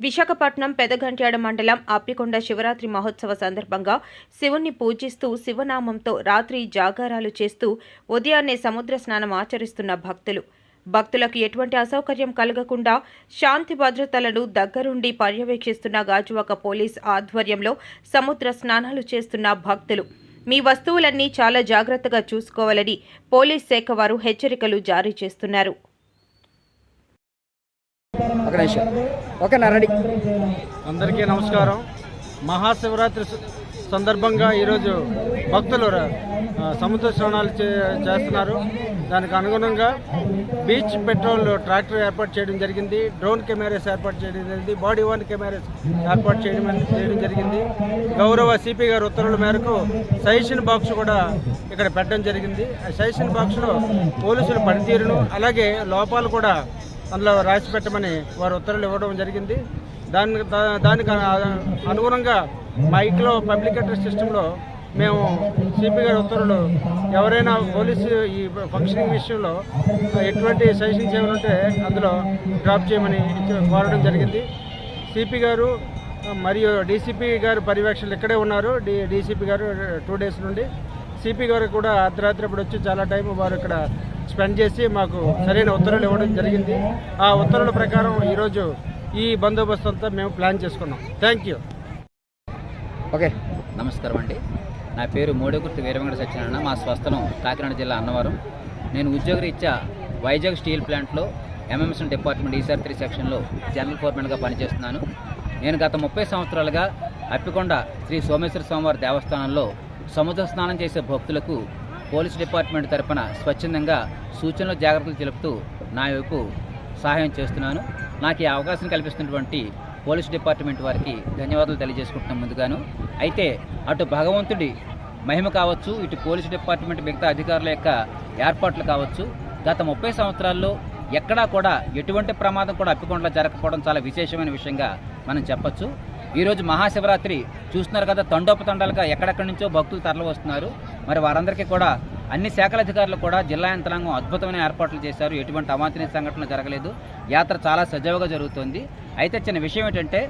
విశాఖపట్నం పెదగంట్యాడ మండలం అప్పికొండ శివరాత్రి మహోత్సవ సందర్భంగా శివుణ్ణి పూజిస్తూ శివనామంతో రాత్రి జాగారాలు చేస్తూ ఉదయాన్నే సముద్ర స్నానం ఆచరిస్తున్న భక్తులు. భక్తులకు ఎటువంటి అసౌకర్యం కలగకుండా శాంతి భద్రతలను దగ్గరుండి పర్యవేక్షిస్తున్న గాజువాక పోలీస్ ఆధ్వర్యంలో సముద్ర స్నానాలు చేస్తున్న భక్తులు. మీ వస్తువులన్నీ చాలా జాగ్రత్తగా చూసుకోవాలని పోలీస్ శాఖ వారు హెచ్చరికలు జారీ చేస్తున్నారు. ఓకేనా రెడీ అందరికీ నమస్కారం. మహాశివరాత్రి సందర్భంగా ఈరోజు భక్తులు సముద్ర స్నానాలు చే చేస్తున్నారు. దానికి అనుగుణంగా బీచ్ పెట్రోల్ ట్రాక్టర్ ఏర్పాటు చేయడం జరిగింది. డ్రోన్ కెమెరాస్ ఏర్పాటు చేయడం జరిగింది. బాడీ వన్ కెమెరాస్ ఏర్పాటు చేయడం చేయడం జరిగింది. గౌరవ సిపి గారు ఉత్తర్వుల మేరకు సజెషన్ బాక్స్ కూడా ఇక్కడ పెట్టడం జరిగింది. ఆ సజెషన్ బాక్స్లో పోలీసుల పనితీరును అలాగే లోపాలు కూడా అందులో రాసి పెట్టమని వారు ఉత్తర్వులు ఇవ్వడం జరిగింది. దాని దానికి అనుగుణంగా మైక్లో పబ్లిక్ అడ్రస్ సిస్టంలో మేము సిపి గారి ఉత్తర్వులు ఎవరైనా పోలీసు ఈ ఫంక్షనింగ్ విషయంలో ఎటువంటి సజెషన్స్ ఏమైనా ఉంటే అందులో డ్రాప్ చేయమని కోరడం జరిగింది. సిపి గారు మరియు డీసీపీ గారు పర్యవేక్షణలు ఇక్కడే ఉన్నారు. డి డీసీపీ గారు టూ డేస్ నుండి. సిపి గారు కూడా అర్ధరాత్రి అప్పుడు వచ్చి చాలా టైం వారు ఇక్కడ స్పెండ్ చేసి మాకు సరైన ఉత్తర్వులు ఇవ్వడం జరిగింది. ఆ ఉత్తర్వుల ప్రకారం ఈరోజు ఈ బందోబస్తు అంతా మేము ప్లాన్ చేసుకున్నాం. Thank you. ఓకే. నమస్కారం అండి. నా పేరు మోడగుర్తి వీరవెంకట సత్యనారాయణ. మా స్వస్థలం కాకినాడ జిల్లా అన్నవరం. నేను ఉద్యోగరీత్యా వైజాగ్ స్టీల్ ప్లాంట్లో ఎంఎంఎస్ డిపార్ట్మెంట్ ఈసార్ త్రీ సెక్షన్లో జనరల్ ఫోర్మెన్గా పనిచేస్తున్నాను. నేను గత ముప్పై సంవత్సరాలుగా అప్పికొండ శ్రీ సోమేశ్వర స్వామివారి దేవస్థానంలో సముద్ర స్నానం చేసే భక్తులకు పోలీస్ డిపార్ట్మెంట్ తరపున స్వచ్ఛందంగా సూచనలు జాగ్రత్తలు తెలుపుతూ నా వైపు సహాయం చేస్తున్నాను. నాకు ఈ అవకాశం కల్పిస్తున్నటువంటి పోలీస్ డిపార్ట్మెంట్ వారికి ధన్యవాదాలు తెలియజేసుకుంటున్నాం ముందుగాను. అయితే అటు భగవంతుడి మహిమ కావచ్చు ఇటు పోలీస్ డిపార్ట్మెంట్ మిగతా అధికారుల యొక్క ఏర్పాట్లు కావచ్చు గత ముప్పై సంవత్సరాల్లో ఎక్కడా కూడా ఎటువంటి ప్రమాదం కూడా అప్పికొండలో జరగకపోవడం చాలా విశేషమైన విషయంగా మనం చెప్పచ్చు. ఈరోజు మహాశివరాత్రి. చూస్తున్నారు కదా తండోపతండాలుగా ఎక్కడెక్కడి నుంచో భక్తులు తరలి వస్తున్నారు. మరి వారందరికీ కూడా అన్ని శాఖల అధికారులు కూడా జిల్లా యంత్రాంగం అద్భుతమైన ఏర్పాట్లు చేశారు. ఎటువంటి అవాంఛనీయ సంఘటన జరగలేదు. యాత్ర చాలా సజావుగా జరుగుతోంది. అయితే చిన్న విషయం ఏంటంటే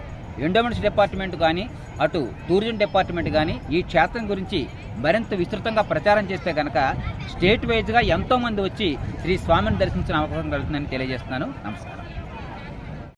ఎండోమెంట్స్ డిపార్ట్మెంట్ కానీ అటు టూరిజం డిపార్ట్మెంట్ కానీ ఈ క్షేత్రం గురించి మరింత విస్తృతంగా ప్రచారం చేస్తే కనుక స్టేట్ వైజ్గా ఎంతోమంది వచ్చి శ్రీ స్వామిని దర్శించిన అవకాశం కలుగుతుందని తెలియజేస్తున్నాను. నమస్కారం.